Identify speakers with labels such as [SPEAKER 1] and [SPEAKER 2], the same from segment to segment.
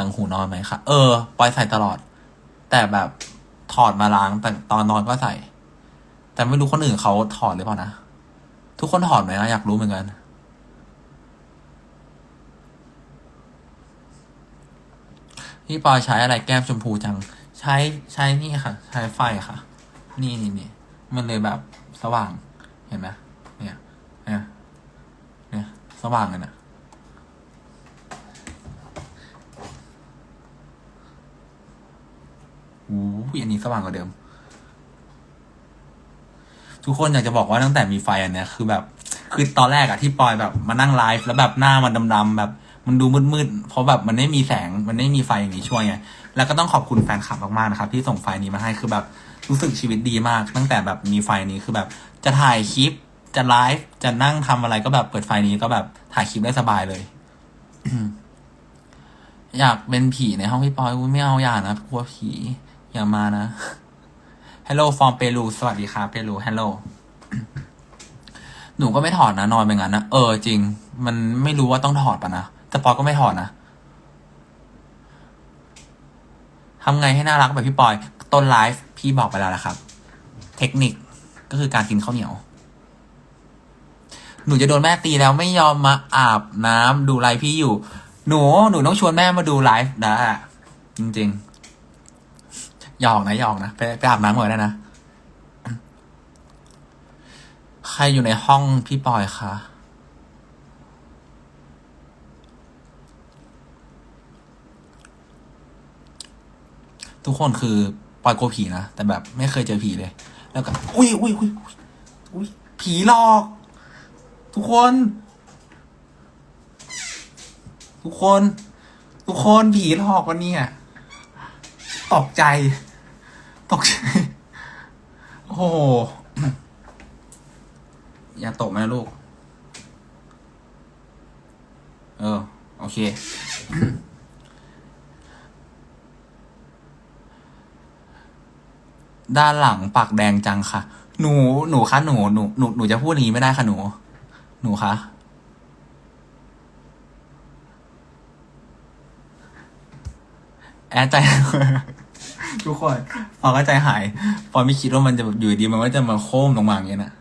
[SPEAKER 1] ต่างหูนอนไหมคะเออปอยใส่ตลอด แต่แบบถอดมาล้างแต่ตอนนอนก็ใส่ แต่ไม่รู้คนอื่นเขาถอดหรือเปล่านะทุกคนถอดไหมนะอยากรู้เหมือนกันพี่ปอยใช้อะไรแก้มชมพูจัง ใช้ใช้นี่ค่ะ ใช้ไฟค่ะ นี่นี่นี่มันเลยแบบสว่างเห็นไหมเนี่ยเนี่ยเนี่ยสว่างเลยนะ อู้ยอันนี้สว่างกว่าเดิม ทุกคนอยากจะบอกว่าตั้งแต่มีไฟอันเนี้ยคือแบบ คือตอนแรกอะที่ปอยแบบมานั่งไลฟ์แล้วแบบหน้ามันดำๆแบบ มันดูมืดๆเพราะแบบมันไม่มีแสงมันไม่มีไฟอย่างนี้ช่วยไงแล้วก็ต้องขอบคุณแฟนคลับมากๆนะครับ ที่ส่งไฟนี้มาให้คือแบบรู้สึกชีวิตดีมาก ตั้งแต่แบบมีไฟนี้คือแบบ จะถ่ายคลิปจะไลฟ์จะนั่งทำอะไรก็แบบเปิดไฟนี้ก็แบบถ่ายคลิปได้สบายเลยอยากเป็นผีในห้องพี่ปอยอุ้ยไม่เอาอย่านะกลัวผี อย่ามานะ Hello from Peru สวัสดีครับเปรู Hello หนูก็ไม่ถอดนะ นอนไปงั้นนะ เออจริง มันไม่รู้ว่าต้องถอดปะนะแต่ปอยก็ไม่ถอดนะทำไงให้น่ารักแบบพี่ปอย ต้นไลฟ์พี่บอกไปแล้วนะครับ เทคนิคก็คือการกินข้าวเหนียว หนูจะโดนแม่ตีแล้วไม่ยอมมาอาบน้ำดูไลฟ์พี่อยู่ หนู หนูต้องชวนแม่มาดูไลฟ์นะจริงๆ หยอกนะหยอกนะไปไปอาบน้ำก่อนได้นะ ใครอยู่ในห้องพี่ปอยคะทุกคนคือปอยกลัวผีนะ แต่แบบไม่เคยเจอผีเลย แล้วก็อุ้ยอุ้ยอุ้ยอุ๊ยอุ้ยผีหลอก ทุกคน ทุกคน ทุกคนผีหลอกวันนี้ตกใจ ตกใจโอ้โห อย่าตกนะลูก เออ โอเค ด้านหลังปากแดงจังค่ะ หนู หนูคะหนู หนู หนู หนูจะพูดอย่างนี้ไม่ได้ค่ะหนู หนูคะแอดใจ ทุกคนพอก็ใจหาย พอไม่คิดว่ามันจะแบบอยู่ดีมันก็จะมาโค้มลงมาอย่างเงี้ยนะ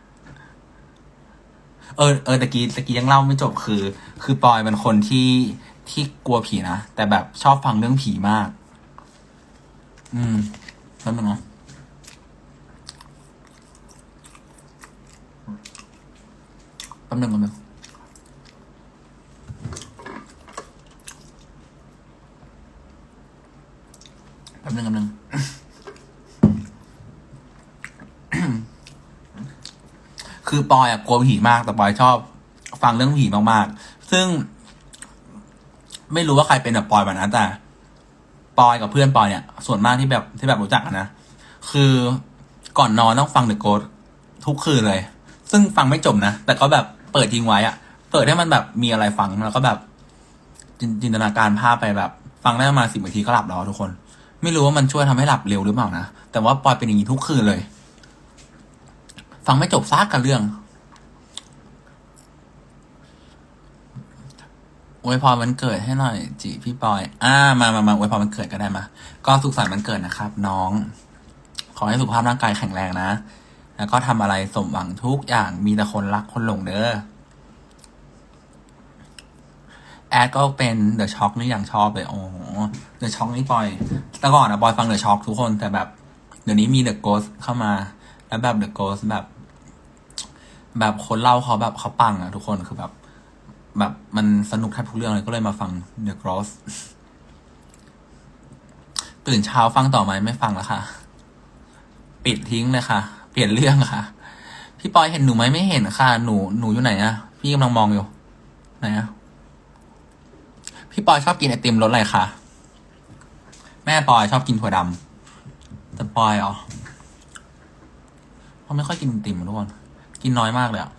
[SPEAKER 1] เออเออตะกี้ตะกี้ยังเล่าไม่จบคือ คือปอยเป็นคนที่ที่กลัวผีนะ แต่แบบชอบฟังเรื่องผีมาก อืมแป๊บนึงนะแป๊บนึงแป๊บนึง แป๊บนึงแป๊บนึงคือปอยอะกลัวผีมาก แต่ปอยชอบ ฟังเรื่องผีมากๆ ซึ่ง ไม่รู้ว่าใครเป็นแบบปอยแบบนั้นแต่ปอยกับเพื่อนปอยเนี่ย ส่วนมากที่แบบที่แบบรู้จักนะ คือก่อนนอนต้องฟังเดอะโกดทุกคืนเลย ซึ่งฟังไม่จบนะ แต่ก็แบบเปิดทิ้งไว้อะเปิดให้มันแบบมีอะไรฟังแล้วก็แบบจจินตนาการภาพไปแบบ ฟังได้ประมาณสิบนาทีก็หลับแล้วทุกคน ไม่รู้ว่ามันช่วยทำให้หลับเร็วหรือเปล่านะ แต่ว่าปอยเป็นอย่างนี้ทุกคืนเลย ฟังไม่จบซากกันเรื่องอวยพรวันเกิดให้หน่อยจีพี่ปอย อ่า มามามาอวยพรวันเกิดก็ได้มา ก็สุขสันต์วันเกิดนะครับ น้อง ขอให้สุขภาพร่างกายแข็งแรงนะ แล้วก็ทำอะไรสมหวังทุกอย่างมีแต่คนรักคนหลงเด้อ แอดก็เป็นเดอะช็อคนี่อย่างชอบเลยโอ้เดอะช็อคนี่ปอยแต่ก่อนอะบอยฟังเดอะช็อคทุกคนแต่แบบ เดี๋ยวนี้มีเดอะโกสเข้ามา แล้วแบบเดอะโกสแบบ แบบคนเล่าเขาแบบเขาปังอะทุกคนคือแบบ แบบมันสนุกแทบทุกเรื่องเลยก็เลยมาฟัง The Cross ตื่นเช้าฟังต่อไหมไม่ฟังแล้วค่ะ ปิดทิ้งเลยค่ะ เปลี่ยนเรื่องค่ะ พี่ปอยเห็นหนูไหมไม่เห็นค่ะ หนูหนูอยู่ไหนอะพี่กำลังมองอยู่ไหนอะ พี่ปอยชอบกินไอติมรสอะไรคะ แม่ปอยชอบกินถั่วดำแต่ปอยอ๋อเขาไม่ค่อยกินไอติมทุกคน กินน้อยมากเลยอะ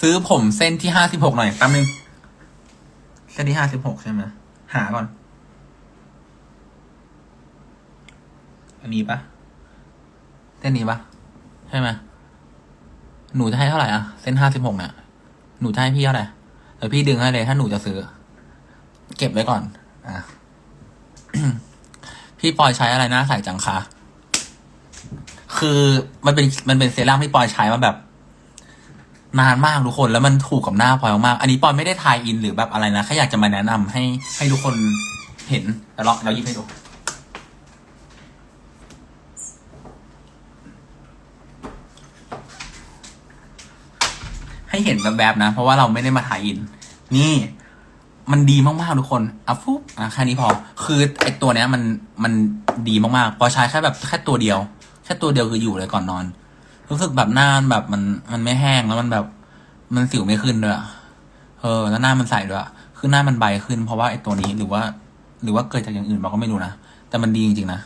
[SPEAKER 1] ซื้อผมเส้นที่ห้าสิบหกหน่อยแป๊บนึง เส้นที่ห้าสิบหกใช่ไหม หาก่อน อันนี้ปะเส้นนี้ปะใช่ไหม หนูจะให้เท่าไหร่อะเส้นห้าสิบหกเนี่ยหนูจะให้พี่เท่าไหร่ เดี๋ยวพี่ดึงให้เลยถ้าหนูจะซื้อ เก็บไว้ก่อน อะ พี่ปอยใช้อะไรหน้าใสจังคะคือมันเป็นมันเป็นเซรั่มที่ปอยใช้มาแบบ นานมากทุกคนแล้วมันถูกกับหน้าปอยมาก อันนี้ปอยไม่ได้ทายอินหรือแบบอะไรนะแค่อยากจะมาแนะนำให้ให้ทุกคนเห็นแล้วเราเราหยิบให้ดู ให้เห็ นแบบแบบๆนะ เพราะว่าเราไม่ได้มาถ่ายอิน นี่ มันดีมากๆทุกคนอะฟุ๊บอะแค่นี้พอ คือไอตัวเนี้ยมันมันดีมากๆ พอใช้แค่แบบแค่ตัวเดียว แค่ตัวเดียวคืออยู่เลยก่อนนอน รู้สึกแบบหน้าแบบมันมันไม่แห้งแล้วมันแบบ มันสิวไม่ขึ้นด้วยเออ แล้วหน้ามันใสด้วยคือหน้ามันใบขึ้น เพราะว่าไอตัวนี้หรือว่า หรือว่าเกิดจากอย่างอื่นเราก็ไม่รู้นะแต่มันดีจริงๆนะ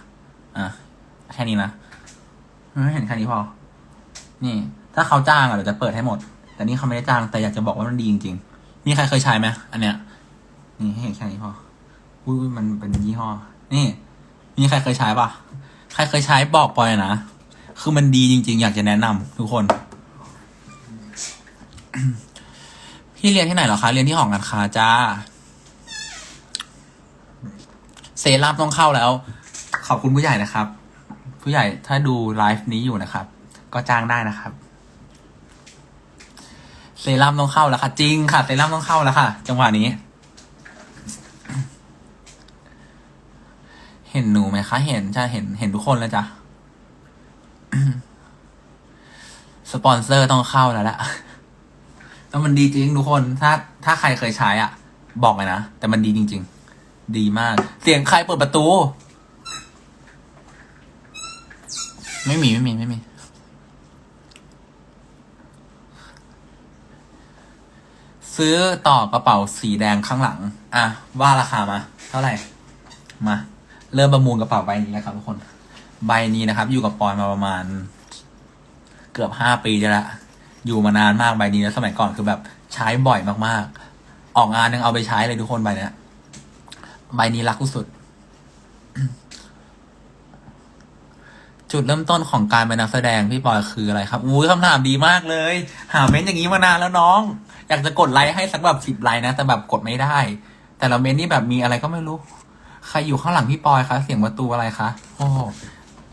[SPEAKER 1] อะแค่นี้นะเห็นแค่นี้พอ นี่ ถ้าเขาจ้างอะเดี๋ยวจะเปิดให้หมด แต่นี่เขาไม่ได้จ้างแต่อยากจะบอกว่ามันดีจริงๆนี่ใครเคยใช้ไหมอันเนี้ย นี่ให้เห็นแค่นี้พออุ้ยมันเป็นยี่ห้อ นี่มีใครเคยใช้ปะใครเคยใช้บอกปอยนะคือมันดีจริง ๆ อยากจะแนะนำทุกคน พี่เรียนที่ไหนหรอคะ เรียนที่หอการค้าจ้าเซรั่มต้องเข้าแล้ว ขอบคุณผู้ใหญ่นะครับ ผู้ใหญ่ถ้าดูไลฟ์นี้อยู่นะครับ ก็จ้างได้นะครับ เซรั่มต้องเข้าแล้วค่ะ จริงค่ะเซรั่มต้องเข้าแล้วค่ะ จังหวะนี้ เห็นหนูไหมคะ เห็นใช่เห็นเห็นทุกคนแล้วจ้ะสปอนเซอร์ต้องเข้าแล้วแหละแล้วมันดีจริงทุกคน ถ้า ถ้าใครเคยใช้อะ บอกเลยนะ แต่มันดีจริง ๆ ดีมาก เสียงใครเปิดประตู ไม่มีไม่มีไม่มี ซื้อต่อกระเป๋าสีแดงข้างหลัง อะ ว่าราคามา เท่าไหร่ มา เริ่มประมูลกระเป๋าใบนี้นะครับทุกคน ใบนี้นะครับ อยู่กับปอยมาประมาณ เกือบห้าปีจะละ อยู่มานานมากใบนี้แล้วสมัยก่อนคือแบบใช้บ่อยมากๆ ออกงานยังเอาไปใช้เลยทุกคนใบเนี้ยใบนี้รักที่สุด จุดเริ่มต้นของการเป็นนักแสดงพี่ปอยคืออะไรครับอุ้ยคำถามดีมากเลย หาเม้นอย่างนี้มานานแล้วน้อง อยากจะกดไลค์ให้สักแบบสิบไลค์นะ แต่แบบกดไม่ได้ แต่ละเม้นนี่แบบมีอะไรก็ไม่รู้ ใครอยู่ข้างหลังพี่ปอยคะเสียงประตูอะไรคะโอ้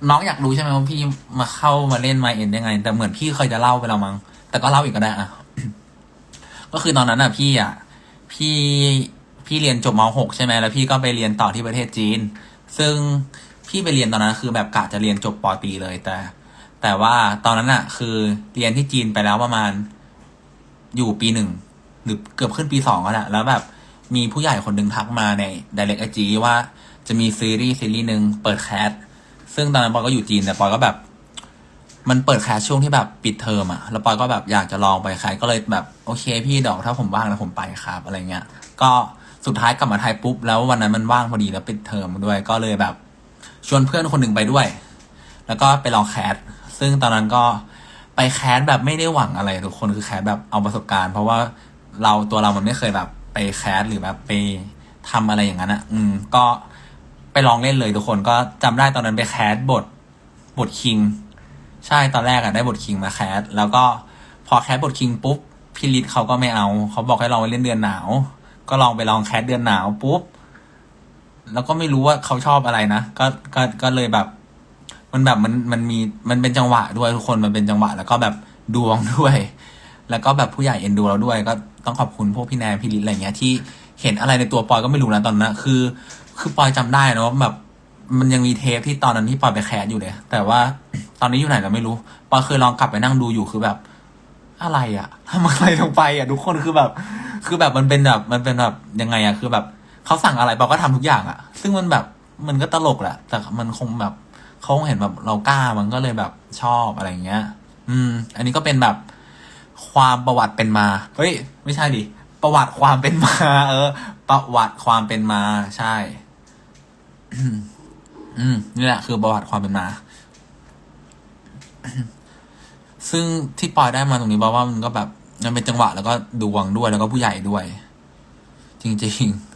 [SPEAKER 1] น้องอยากรู้ใช่ไหมว่าพี่มาเข้ามาเล่นมาเอ็นได้ไง แต่เหมือนพี่เคยจะเล่าไปแล้วมั้งแต่ก็เล่าอีกก็ได้อะก็คือตอนนั้นอะพี่อะพี่พี่เรียนจบม .6 ใช่ไหมแล้วพี่ก็ไปเรียนต่อที่ประเทศจีน ซึ่ง พี่ไปเรียนตอนนั้นคือแบบกะจะเรียนจบปอตีเลยแต่ แต่ว่าตอนนั้นอะคือเรียนที่จีนไปแล้วประมาณอยู่ปีหนึ่งหรือเกือบขึ้นปีสองแล้วแหละแล้วแบบมีผู้ใหญ่คนหนึ่งทักมาใน Direct IG ว่าจะมีซีรีส์ซีรีส์หนึ่งเปิดแคสซึ่งตอนนั้นปอยก็อยู่จีนแต่ปอยก็แบบ มันเปิดแคสช่วงที่แบบปิดเทอมอะแล้วปอยก็แบบอยากจะลองไปแคสก็เลยแบบโอเค พี่ดอกถ้าผมว่างแล้วผมไปครับอะไรเงี้ย ก็สุดท้ายกลับมาไทยปุ๊บแล้ววันนั้นมันว่างพอดีแล้วปิดเทอมด้วยก็เลยแบบ ชวนเพื่อนคนหนึ่งไปด้วย แล้วก็ไปลองแคสซึ่งตอนนั้นก็ไปแคสแบบไม่ได้หวังอะไรทุกคนคือแคสแบบเอาประสบการณ์ เพราะว่าเราตัวเรามันไม่เคยแบบไปแคสหรือแบบไปทำอะไรอย่างนั้นอะอืม ก็ไปลองเล่นเลยทุกคนก็จำได้ตอนนั้นไปแคสบทบทคิง ใช่ตอนแรกอะได้บทคิงมาแคสแล้วก็พอแคสบทคิงปุ๊บพี่ลิศเขาก็ไม่เอา เขาบอกให้ลองไปเล่นเดือนหนาว ก็ลองไปลองแคสเดือนหนาวปุ๊บ แล้วก็ไม่รู้ว่าเขาชอบอะไรนะก็ก็ก็เลยแบบ มันแบบมันมันมีมันเป็นจังหวะด้วยทุกคนมันเป็นจังหวะ แล้วก็แบบดวงด้วย แล้วก็แบบผู้ใหญ่เอ็นดูเราด้วย ก็ต้องขอบคุณพวกพี่แนนพี่ลิศอะไรเงี้ยที่เห็นอะไรในตัวปอยก็ไม่รู้นะตอนนั้นคือ คือปอยจำได้นะว่าแบบมันยังมีเทปที่ตอนนั้นที่ปอยไปแคสอยู่เลย แต่ว่าตอนนี้อยู่ไหนก็ไม่รู้ปอยเคยลองกลับไปนั่งดูอยู่คือแบบ อะไรอะทำอะไรลงไปอะทุกคนคือแบบ คือแบบมันเป็นแบบมันเป็นแบบยังไงอะคือแบบ เขาสั่งอะไรปอยก็ทำทุกอย่างอะซึ่งมันแบบมันก็ตลกแหละ แต่มันคงแบบเขาคงเห็นแบบเรากล้ามันก็เลยแบบชอบอะไรเงี้ย อืม อันนี้ก็เป็นแบบความประวัติเป็นมา เฮ้ย ไม่ใช่ดิ ประวัติความเป็นมา เออ ประวัติความเป็นมา ใช่ อืม นี่แหละคือประวัติความเป็นมา ซึ่งที่ปอยได้มาตรงนี้เพราะว่ามันก็แบบ มันเป็นจังหวะแล้วก็ดวงด้วยแล้วก็ผู้ใหญ่ด้วย จริง ๆ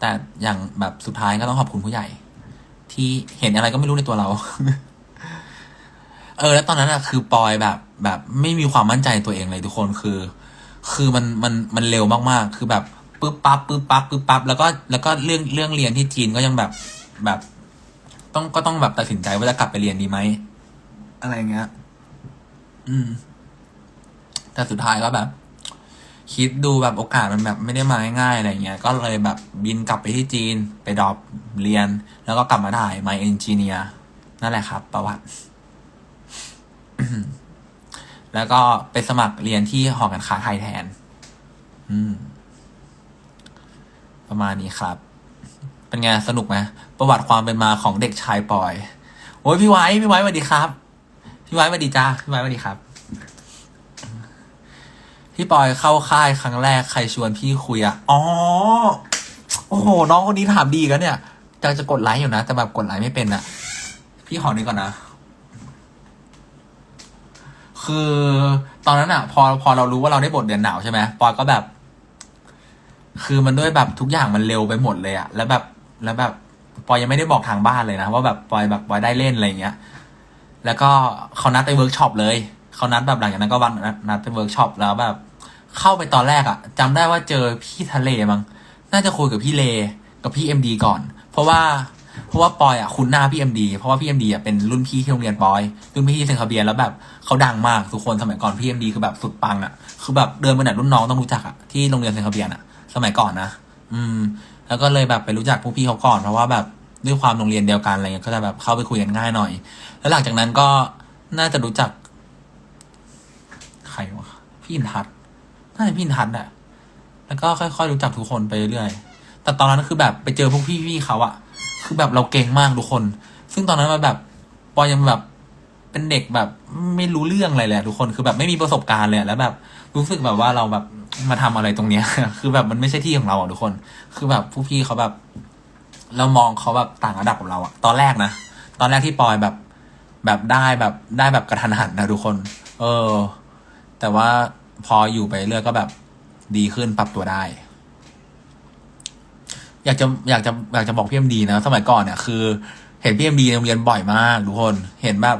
[SPEAKER 1] แต่อย่างแบบสุดท้ายก็ต้องขอบคุณผู้ใหญ่ ที่เห็นอะไรก็ไม่รู้ในตัวเรา เออ แล้วตอนนั้นอะคือปอยแบบ แบบไม่มีความมั่นใจตัวเองเลยทุกคนคือ คือมันมันมันเร็วมากๆ คือแบบปึ๊บปั๊บปึ๊บปั๊บปึ๊บปั๊บแล้วก็แล้วก็เรื่องเรื่องเรียนที่จีนก็ยังแบบแบบ ต้องก็ต้องแบบตัดสินใจว่าจะกลับไปเรียนดีไหมอะไรเงี้ย อืม แต่สุดท้ายก็แบบ คิดดูแบบโอกาสมันแบบไม่ได้มาง่ายๆอะไรเงี้ย ก็เลยแบบบินกลับไปที่จีนไปดรอปเรียน แล้วก็กลับมาถ่าย My Engineer นั่นแหละครับ ประวัติ แล้วก็ไปสมัครเรียนที่หอการค้าไทยแทน อืม ประมาณนี้ครับ เป็นไงสนุกไหมประวัติความเป็นมาของเด็กชายปอย โอ้ยพี่ไว้ พี่ไว้สวัสดีครับ พี่ไว้สวัสดีจ้าพี่ไว้สวัสดีครับ พี่ปอยเข้าค่ายครั้งแรกใครชวนพี่คุยอะอ๋อ โอ้โห น้องคนนี้ถามดีกันเนี่ยจังจะกดไลค์อยู่นะ แต่แบบกดไลค์ไม่เป็นอะพี่ขอนี้ก่อนนะ คือตอนนั้นอะพอพอเรารู้ว่าเราได้บทเดือนหนาวใช่ไหมปอยก็แบบ คือมันด้วยแบบทุกอย่างมันเร็วไปหมดเลยอะแล้วแบบแล้วแบบปอยยังไม่ได้บอกทางบ้านเลยนะว่าแบบปอยแบบปอยได้เล่นอะไรอย่างเงี้ย แล้วก็เขานัดไปเวิร์กช็อปเลยเขานัดแบบหลังจากนั้นก็วันนัดนัดไปเวิร์กช็อปแล้วแบบ เข้าไปตอนแรกอะจำได้ว่าเจอพี่ทะเลมั้งน่าจะคุยกับพี่เลกับพี่เอ็มดีก่อน เพราะว่าเพราะว่าปอยอะคุ้นหน้าพี่เอ็มดีเพราะว่าพี่เอ็มดีอะเป็นรุ่นพี่ที่โรงเรียนปอย รุ่นพี่ที่เซนคาเบียนแล้วแบบเขาดังมากทุกคนสมัยก่อนพี่เอ็มดีคือแบบสุดปังอะคือแบบเดินไปไหนรุ่นน้องต้องรู้จักอะที่โรงเรียนเซนคาเบียนอะสมัยก่อนนะอืม แล้วก็เลยแบบไปรู้จักพวกพี่เขาก่อนเพราะว่าแบบด้วยความโรงเรียนเดียวกันอะไรเงี้ยก็จะแบบเข้าไปคุยกันง่ายหน่อย แล้วหลังจากนั้นก็น่าจะรู้จัก ใครวะพี่อินทัศน น่าจะพี่อินทัศน์แหละแล้วก็ค่อยๆรู้จักทุกคนไปเรื่อยแต่ตอนนั้นคือแบบไปเจอพวกพี่ๆเขาอะคือแบบเราเก่งมากทุกคน ซึ่งตอนนั้นมันแบบปอยยังแบบเป็นเด็กแบบไม่รู้เรื่องอะไรเลยอะทุกคนคือแบบไม่มีประสบการณ์เลยแล้วแบบรู้สึกแบบว่าเราแบบมาทำอะไรตรงเนี้ย คือแบบมันไม่ใช่ที่ของเราอะทุกคน คือแบบผู้พี่เขาแบบ เรามองเขาแบบต่างระดับกับเราอะตอนแรกนะตอนแรกที่ปอยแบบแบบได้แบบได้แบบกระทันหันนะทุกคน เออ แต่ว่า พออยู่ไปเรื่อยก็แบบดีขึ้นปรับตัวได้ อยากจะอยากจะอยากจะบอกพี่เอ็มดีนะสมัยก่อนเนี่ยคือ เห็นพี่เอ็มดีในโรงเรียนบ่อยมากทุกคนเห็นแบบ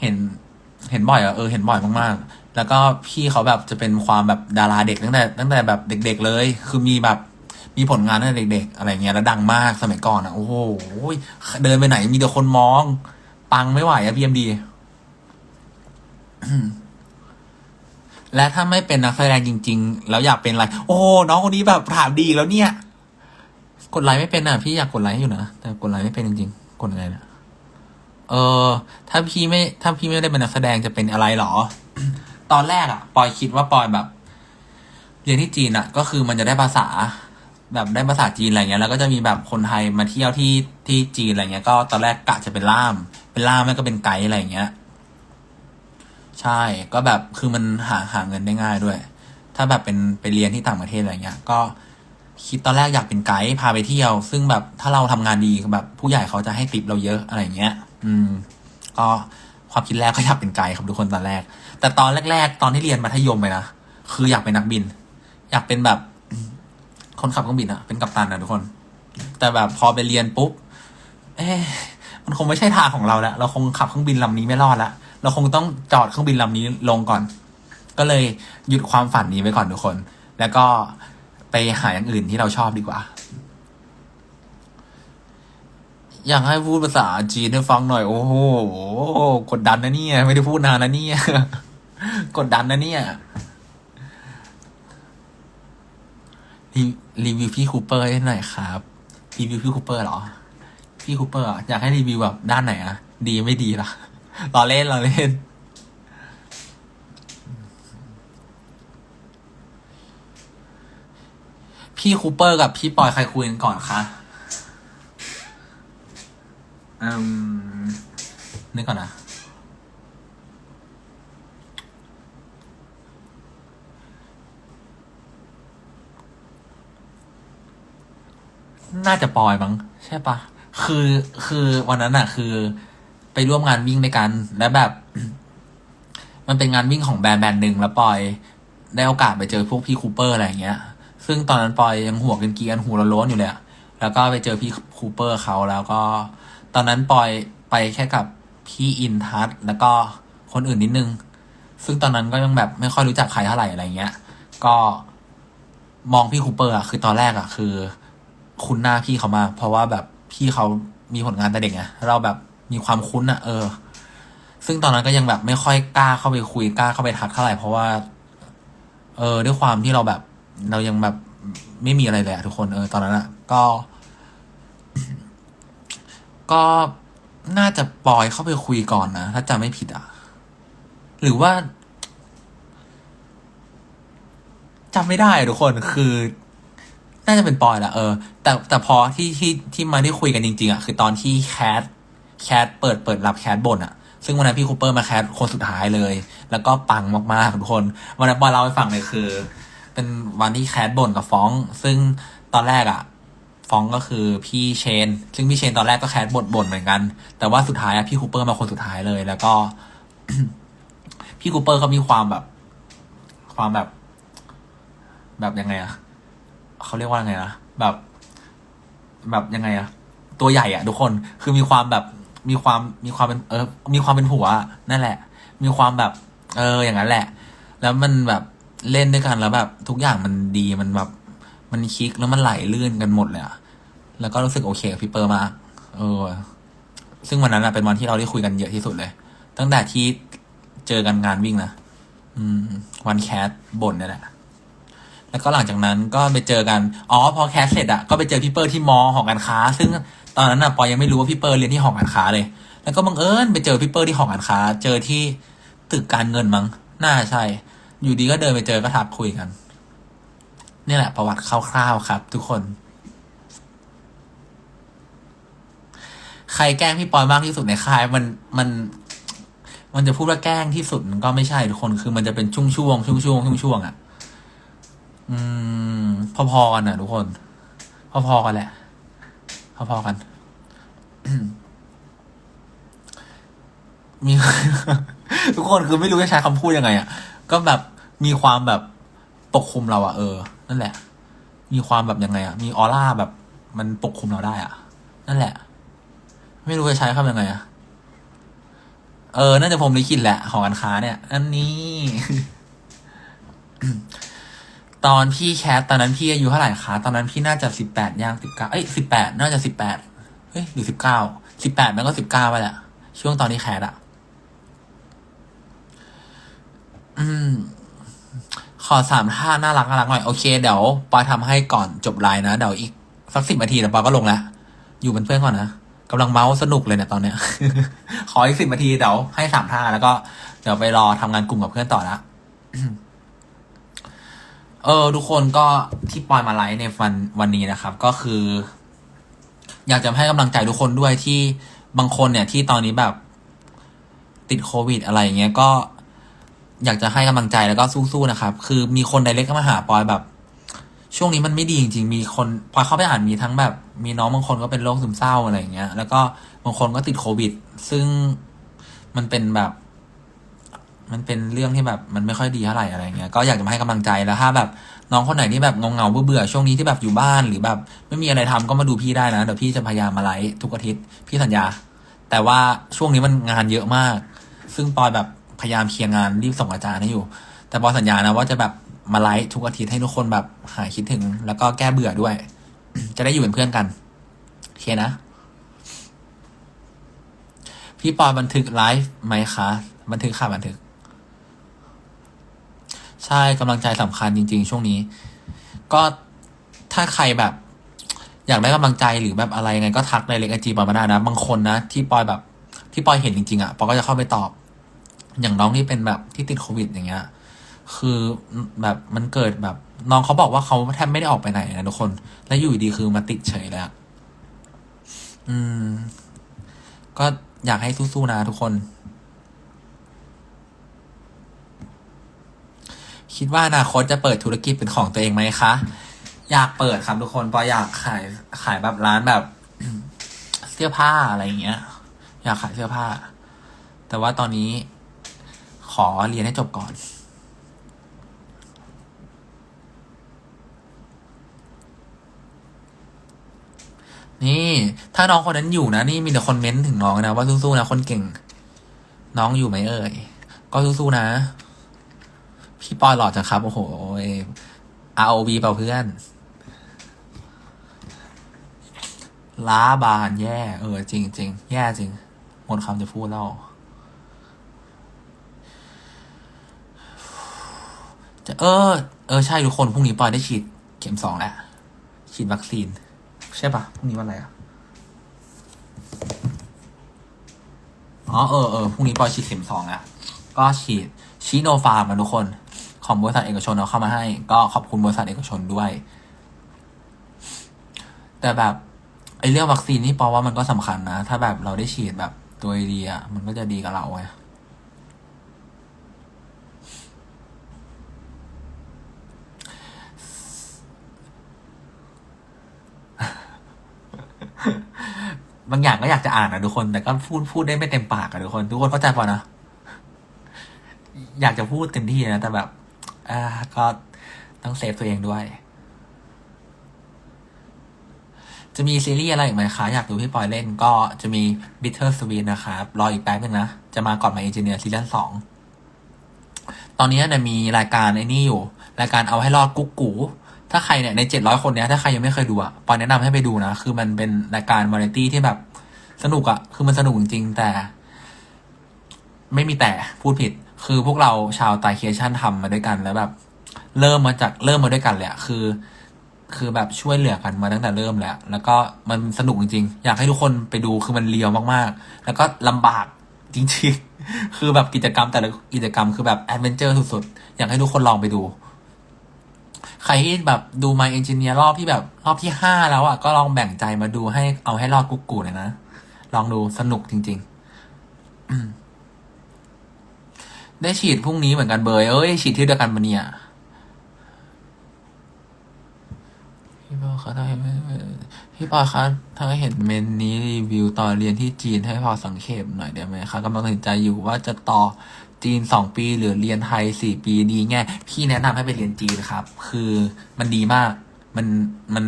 [SPEAKER 1] เห็น เห็นบ่อยอะเออเห็นบ่อยมากๆ แล้วก็พี่เขาแบบจะเป็นความแบบดาราเด็กตั้งแต่ตั้งแต่แบบเด็ก ๆ เลย คือมีแบบมีผลงานตั้งแต่เด็ก ๆ อะไรเงี้ยแล้วดังมากสมัยก่อนอะโอ้โหเดินไปไหนมีแต่คนมอง ปังไม่ไหวอะพี่เอ็มดี และถ้าไม่เป็นนักแสดงจริง ๆ แล้วอยากเป็นอะไร โอ้น้องคนนี้แบบถามดีแล้วเนี่ย กดไลค์ไม่เป็นอะพี่อยากกดไลค์อยู่นะแต่กดไลค์ไม่เป็นจริงๆกดยังไงเนี่ยเออ ถ้าพี่ไม่ถ้าพี่ไม่ได้เป็นนักแสดงจะเป็นอะไรหรอ ตอนแรกอะปอยคิดว่าปอยแบบ เรียนที่จีนอะ ก็คือมันจะได้ภาษา แบบได้ภาษาจีนอะไรเงี้ย แล้วก็จะมีแบบคนไทยมาเที่ยวที่ที่จีนอะไรเงี้ย ก็ตอนแรกกะจะเป็นล่าม เป็นล่ามไม่ก็เป็นไกด์อะไรเงี้ย ใช่ ก็แบบคือมันหาหาเงินได้ง่ายด้วย ถ้าแบบเป็นไปเรียนที่ต่างประเทศอะไรเงี้ย ก็คิดตอนแรกอยากเป็นไกด์พาไปเที่ยว ซึ่งแบบถ้าเราทำงานดีแบบผู้ใหญ่เขาจะให้ติปเราเยอะอะไรเงี้ย อืม ก็ความคิดแรกก็อยากเป็นไกด์ครับทุกคนตอนแรก แต่ตอนแรก ๆ ตอนที่เรียนมัธยมไปนะ คืออยากเป็นนักบิน อยากเป็นแบบคนขับเครื่องบินอะเป็นกัปตันนะทุกคน แต่แบบพอไปเรียนปุ๊บ เอ๊ะมันคงไม่ใช่ทางของเราแล้ว เราคงขับเครื่องบินลำนี้ไม่รอดละ เราคงต้องจอดเครื่องบินลำนี้ลงก่อน ก็เลยหยุดความฝันนี้ไว้ก่อนทุกคน แล้วก็ไปหาอย่างอื่นที่เราชอบดีกว่า อยากให้พูดภาษาจีนให้ฟังหน่อย โอ้โหกดดันนะเนี่ย ไม่ได้พูดนานนะเนี่ย กดดันนะเนี่ยรีรีวิวพี่คูเปอร์ให้หน่อยครับ รีวิวพี่คูเปอร์เหรอ พี่คูเปอร์อะอยากให้รีวิวแบบด้านไหนอะดีไม่ดีล่ะ รอเล่นรอเล่น พี่คูเปอร์กับพี่ปอยใครคุยกันก่อนคะอืมนึกก่อนนะ น่าจะปอยมั้งใช่ปะคือคือวันนั้นอะคือ ไปร่วมงานวิ่งด้วยกัน แล้วแบบ มันเป็นงานวิ่งของแบรนด์แบรนด์หนึ่งแล้วปอยได้โอกาสไปเจอพวกพี่คูเปอร์อะไรอย่างเงี้ย ซึ่งตอนนั้นปอยยังหัวกันเกียนหูโล้นอยู่เลยแล้วก็ไปเจอพี่คูเปอร์เขาแล้วก็ ตอนนั้นปอยไปแค่กับพี่อินทัศน์แล้วก็คนอื่นนิดนึง ซึ่งตอนนั้นก็ยังแบบไม่ค่อยรู้จักใครเท่าไหร่อะไรเงี้ย ก็มองพี่คูเปอร์อะคือตอนแรกอะคือ คุ้นหน้าพี่เขามา เพราะว่าแบบพี่เขามีผลงานแต่เด็กไงเราแบบ มีความคุ้นอะเออ ซึ่งตอนนั้นก็ยังแบบไม่ค่อยกล้าเข้าไปคุยกล้าเข้าไปทักเท่าไหร่เพราะว่า เออ ด้วยความที่เราแบบ เรายังแบบไม่มีอะไรเลยอะทุกคนเออตอนนั้นอะก็ ก็น่าจะปล่อยเข้าไปคุยก่อนนะถ้าจำไม่ผิดอะหรือว่าจำไม่ได้ทุกคนคือ น่าจะเป็นปอยแหละเออ แต่แต่พอที่ที่ที่มาได้คุยกันจริง ๆอะคือตอนที่แคท แคทเปิดเปิดรับแคทบ่นอะซึ่งวันนั้นพี่คูเปอร์มาแคทคนสุดท้ายเลย แล้วก็ปังมากๆทุกคนวันนั้นปอยเล่าให้ฟังเลยคือ เป็นวันที่แคทบ่นกับฟ้อง ซึ่งตอนแรกอะฟ้องก็คือพี่เชน ซึ่งพี่เชนตอนแรกก็แคทบ่นบ่นเหมือนกัน แต่ว่าสุดท้ายอะพี่คูเปอร์มาคนสุดท้ายเลย แล้วก็ พี่คูเปอร์เขามีความแบบ ความแบบ แบบยังไงอะเขาเรียกว่าไงนะแบบ แบบยังไงอะตัวใหญ่อะทุกคนคือมีความแบบ มีความมีความเป็นเออ มีความเป็นหัวนั่นแหละ มีความแบบ เอออย่างนั้นแหละ แล้วมันแบบเล่นด้วยกันแล้วแบบ ทุกอย่างมันดีมันแบบ มันคลิกแล้วมันไหลลื่นกันหมดเลยอะแล้วก็รู้สึกโอเคกับพี่เปอร์มากเออ ซึ่งวันนั้นอะเป็นวันที่เราได้คุยกันเยอะที่สุดเลย ตั้งแต่ที่เจอกันงานวิ่งนะอืม วันแคสบ่นนี่แหละแล้วก็หลังจากนั้นก็ไปเจอกัน อ๋อ พอแคสเสร็จอะก็ไปเจอพี่เปอร์ที่มอหอการค้า ซึ่ง อนนั้นอะปอยังไม่รู้ว่าพี่เปอร์เรียนที่หอการค้าเลย แล้วก็บังเอิญไปเจอพี่เปอร์ที่หอการค้า เจอที่ตึกการเงินมั้ง น่าใช่ อยู่ดีก็เดินไปเจอก็ทักคุยกัน นี่แหละ ประวัติคร่าวๆครับ ทุกคน ใครแกล้งพี่ปอยมากที่สุดในค่ายมันมัน มันจะพูดว่าแกล้งที่สุดก็ไม่ใช่ทุกคนคือมันจะเป็นช่วงช่วงช่วงช่วงช่วงช่วงๆอะอืม พอๆกันนะทุกคน พอๆกันแหละ พอๆกัน มี ทุกคนคือไม่รู้จะใช้คำพูดยังไงอะ ก็แบบมีความแบบปกคลุมเราอะเออ นั่นแหละ มีความแบบยังไงอะ มีออร่าแบบ มันปกคลุมเราได้อะ นั่นแหละ ไม่รู้จะใช้คำยังไงอะ เออ น่าจะผมลิขิตแหละ ของการค้าเนี่ย อันนี้ ตอนพี่แคสตอนนั้นพี่อายุเท่าไหร่คะ ตอนนั้นพี่น่าจะสิบแปดย่างสิบเก้าเอ้ยสิบแปดน่าจะสิบแปด เฮ้ยหรือสิบเก้าสิบแปดมันก็สิบเก้าไปแหละช่วงตอนที่แคสอะอืม ขอสามท่าน่ารักน่ารักหน่อย โอเค เดี๋ยวปอยทำให้ก่อนจบไลน์นะ เดี๋ยวอีกสักสิบนาทีเดี๋ยวปอยก็ลงแล้ว อยู่เป็นเพื่อนก่อนนะกำลังเมาส์สนุกเลยเนี่ยตอนเนี้ย ขออีกสิบนาทีเดี๋ยวให้สามท่าแล้วก็เดี๋ยวไปรอทำงานกลุ่มกับเพื่อนต่อละเออ ทุกคนก็ที่ปอยมาไลฟ์ในวันวันนี้นะครับ ก็คือ อยากจะให้กำลังใจทุกคนด้วยที่บางคนเนี่ยที่ตอนนี้แบบติดโควิดอะไรอย่างเงี้ยก็ อยากจะให้กำลังใจแล้วก็สู้ๆนะครับ คือมีคนไดเรกเข้ามาหาปอยแบบ ช่วงนี้มันไม่ดีจริงๆมีคนพอเข้าไปอ่านมีทั้งแบบ มีน้องบางคนก็เป็นโรคซึมเศร้าอะไรอย่างเงี้ย แล้วก็บางคนก็ติดโควิด ซึ่งมันเป็นแบบ มันเป็นเรื่องที่แบบ มันไม่ค่อยดีเท่าไหร่อะไรเงี้ยก็อยากจะให้กำลังใจแล้วถ้าแบบ น้องคนไหนที่แบบเงาเงาๆเบื่อช่วงนี้ที่แบบอยู่บ้านหรือแบบ ไม่มีอะไรทำก็มาดูพี่ได้นะเดี๋ยวพี่จะพยายามมาไลฟ์ทุกอาทิตย์พี่สัญญา แต่ว่าช่วงนี้มันงานเยอะมาก ซึ่งปอยแบบพยายามเคลียร์งานรีบส่งอาจารย์ให้อยู่ แต่ปอยสัญญานะว่าจะแบบมาไลฟ์ทุกอาทิตย์ให้ทุกคนแบบหายคิดถึง แล้วก็แก้เบื่อด้วย จะได้อยู่เป็นเพื่อนกันโอเคนะ พี่ปอยบันทึกไลฟ์ไหมคะ บันทึกค่ะบันทึก ใช่กำลังใจสำคัญจริง ๆ ช่วงนี้ ก็ถ้าใครแบบ อยากได้กำลังใจหรือแบบอะไรไงก็ทักในเล็กไอจีปอยมาได้นะ บางคนนะที่ปอยแบบ ที่ปอยเห็นจริงๆอะปอยก็จะเข้าไปตอบ อย่างน้องที่เป็นแบบที่ติดโควิดอย่างเงี้ย คือแบบมันเกิดแบบน้องเขาบอกว่าเขาแทบไม่ได้ออกไปไหนนะทุกคน แล้วอยู่ดีคือมาติดเฉยเลยอะอืม ก็อยากให้สู้ๆนะทุกคน คิดว่าอนาคตจะเปิดธุรกิจเป็นของตัวเองไหมคะ อยากเปิดครับทุกคนเพราะอยากขายขายแบบร้านแบบ เสื้อผ้าอะไรอย่างเงี้ย อยากขายเสื้อผ้า แต่ว่าตอนนี้ขอเรียนให้จบก่อนนี่ถ้าน้องคนนั้นอยู่นะนี่มีแต่คนเม้นถึงน้องนะว่าสู้ๆนะคนเก่ง น้องอยู่ไหมเอ่ย ก็สู้ๆนะ พี่ปอยหล่อจังครับ โอ้โห ROV เปล่าเพื่อน ล้าบานแย่ เออ จริงจริงแย่จริง หมดคำจะพูดแล้ว จะเออ เออ ใช่ทุกคน พรุ่งนี้ปอยได้ฉีด เข็มสองแล้ว ฉีดวัคซีน ใช่ปะพรุ่งนี้วันอะไรอะอ๋อเออเออพรุ่งนี้ปอยฉีดเข็มสองแล้วก็ฉีดชิโนฟาร์มนะทุกคน ของบริษัทเอกชนเอาเข้ามาให้ ก็ขอบคุณบริษัทเอกชนด้วย แต่แบบไอ้เรื่องวัคซีนนี่ปอว่ามันก็สำคัญนะ ถ้าแบบเราได้ฉีดแบบตัวดีอะมันก็จะดีกับเราไงบางอย่างก็อยากจะอ่านนะทุกคน แต่ก็พูดพูดได้ไม่เต็มปากอะทุกคน ทุกคนเข้าใจป่ะนะ อยากจะพูดเต็มที่นะ แต่แบบ อ่าก็ต้องเซฟตัวเองด้วย จะมีซีรีส์อะไรอีกไหมคะ อยากดูพี่ปอยเล่นก็จะมี Bitter Sweet นะครับ รออีกแป๊บนึงนะ จะมาก่อนมาเอนจิเนียร์ซีซั่นสองตอนนี้เนี่ยมีรายการไอ้นี่อยู่ รายการเอาให้รอดกุ๊กกูถ้าใครเนี่ยในเจ็ดร้อยคนเนี้ยถ้าใครยังไม่เคยดูอะปอยแนะนำให้ไปดูนะ คือมันเป็นรายการวาไรตี้ที่แบบสนุกอะ คือมันสนุกจริงแต่ ไม่มีแต่พูดผิด คือพวกเราชาวไตเคชันทำมาด้วยกันแล้วแบบ เริ่มมาจากเริ่มมาด้วยกันเลยอะคือ คือแบบช่วยเหลือกันมาตั้งแต่เริ่มแล้ว แล้วก็มันสนุกจริงๆ อยากให้ทุกคนไปดูคือมันเลียวมากๆ แล้วก็ลำบากจริงๆ คือแบบกิจกรรมแต่ละกิจกรรมคือแบบแอดเวนเจอร์สุดๆ อยากให้ทุกคนลองไปดู ใครที่แบบดู My Engineer รอบที่แบบรอบที่ห้าแล้วอะก็ลองแบ่งใจมาดูให้เอาให้รอดกุ๊กกูหน่อยนะ ลองดูสนุกจริงๆอืม ได้ฉีดพรุ่งนี้เหมือนกันเบยเอ้ยฉีดที่เดียวกันปะเนี่ยพี่ปอคะถ้าเห็นพี่ปอคะถ้าเห็นเมนนี้รีวิวตอนเรียนที่จีนให้พอสังเขปหน่อยได้ไหมคะกำลังตัดสินใจอยู่ว่าจะต่อจีนสองปีหรือเรียนไทยสี่ปีดีแง่พี่แนะนำให้ไปเรียนจีนครับ คือมันดีมาก มันมัน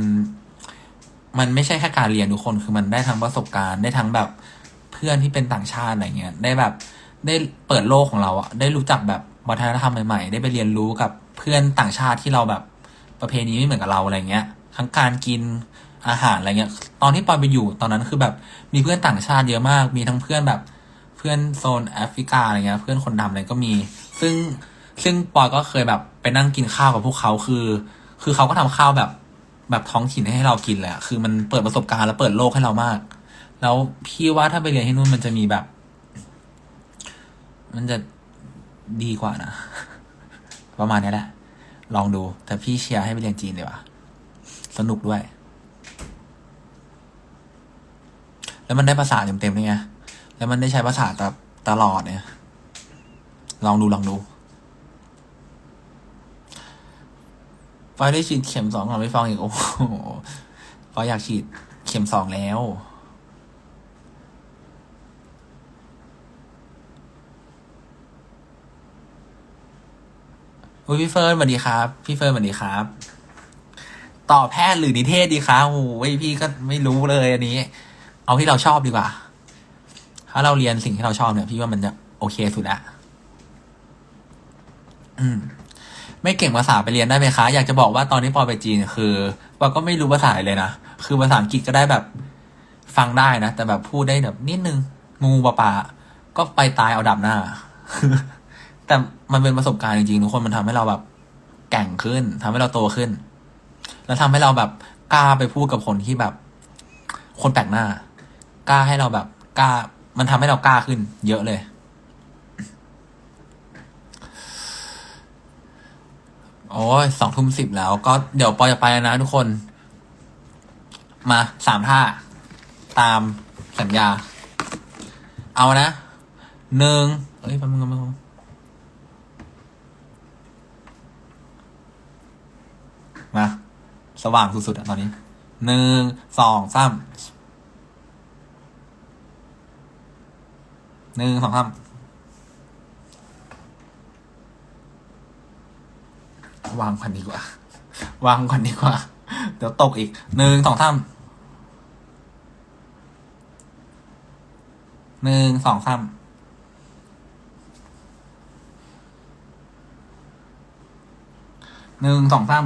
[SPEAKER 1] มันไม่ใช่แค่การเรียนทุกคน คือมันได้ทั้งประสบการณ์ได้ทั้งแบบเพื่อนที่เป็นต่างชาติอะไรเงี้ย ได้แบบ ได้เปิดโลกของเราอะได้รู้จักแบบวัฒนธรรมใหม่ๆ ได้ไปเรียนรู้กับเพื่อนต่างชาติที่เราแบบประเพณีไม่เหมือนกับเราอะไรเงี้ย ทั้งการกินอาหารอะไรเงี้ย ตอนที่ปอยไปอยู่ตอนนั้นคือแบบมีเพื่อนต่างชาติเยอะมาก มีทั้งเพื่อนแบบเพื่อนโซนแอฟริกาอะไรเงี้ย เพื่อนคนดำอะไรก็มี ซึ่งซึ่งปอยก็เคยแบบไปนั่งกินข้าวกับพวกเขาคือ คือเขาก็ทำข้าวแบบแบบท้องถิ่นให้เรากินเละคือมันเปิดประสบการณ์และเปิดโลกให้เรามาก แล้วพี่ว่าถ้าไปเรียนที่นู่นมันจะมีแบบ มันจะดีกว่านะ ประมาณนี้แหละ ลองดู แต่พี่เชียร์ให้ไปเรียนจีนดีกว่า สนุกด้วย แล้วมันได้ภาษาเต็มๆด้วยไง แล้วมันได้ใช้ภาษาแบบตลอดเนี่ย ลองดูลองดูฟอยได้ฉีดเข็มสองก่อนไม่ฟังอีกโอ้โหฟอยอยากฉีดเข็มสองแล้ว อุ้ยพี่เฟิร์นสวัสดีครับ พี่เฟิร์นสวัสดีครับ ต่อแพทย์หรือนิเทศดีครับโอ้ยพี่ก็ไม่รู้เลยอันนี้ เอาที่เราชอบดีกว่า ถ้าเราเรียนสิ่งที่เราชอบเนี่ย พี่ว่ามันจะโอเคสุดละอืม ไม่เก่งภาษาไปเรียนได้ไหมคะ อยากจะบอกว่าตอนที่ปอไปจีนคือปอก็ไม่รู้ภาษาเลยนะ คือภาษาอังกฤษก็ได้แบบฟังได้นะ แต่แบบพูดได้แบบนิดนึงงูปลาปลาก็ไปตายเอาดับหน้า แต่มันเป็นประสบการณ์จริงๆทุกคนมันทำให้เราแบบแก่งขึ้นทำให้เราโตขึ้น แล้วทำให้เราแบบกล้าไปพูดกับคนที่แบบ คนแปลกหน้า กล้าให้เราแบบกล้า มันทำให้เรากล้าขึ้น เยอะเลย โอ้ยสองทุ่มสิบแล้ว ก็เดี๋ยวปอยจะไปนะทุกคน มาสามท่า ตามสัญญา เอานะหนึ่งเอ้ยแป๊บนึงแป๊บนึง มาสว่างสุดๆอะตอนนี้หนึ่งสองสามหนึ่งสองสามวางก่อนดีกว่า วางก่อนดีกว่า เดี๋ยวตกอีกหนึ่งสองสามหนึ่งสองสามหนึ่งสองสาม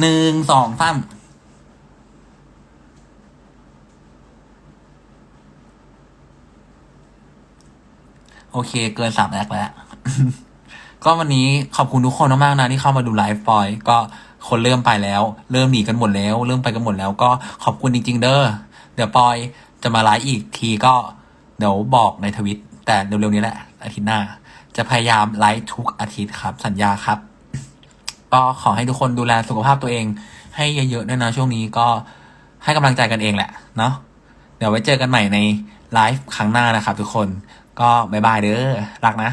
[SPEAKER 1] หนึ่งสองสามโอเค เกินสามแอคแล้ว ก็วันนี้ขอบคุณทุกคนมากๆนะที่เข้ามาดูไลฟ์ปอย ก็คนเริ่มไปแล้ว เริ่มหนีกันหมดแล้ว เริ่มไปกันหมดแล้ว ก็ขอบคุณจริง ๆ เด้อเดี๋ยวปอยจะมาไลฟ์อีกทีก็เดี๋ยวบอกในทวิตแต่เร็วๆนี้แหละ อาทิตย์หน้า จะพยายามไลฟ์ทุกอาทิตย์ครับ สัญญาครับ ก็ขอให้ทุกคนดูแลสุขภาพตัวเอง ให้เยอะๆด้วยนะช่วงนี้ก็ให้กำลังใจกันเองแหละเนาะเดี๋ยวไว้เจอกันใหม่ในไลฟ์ครั้งหน้านะครับทุกคนก็บายบายเด้อรักนะ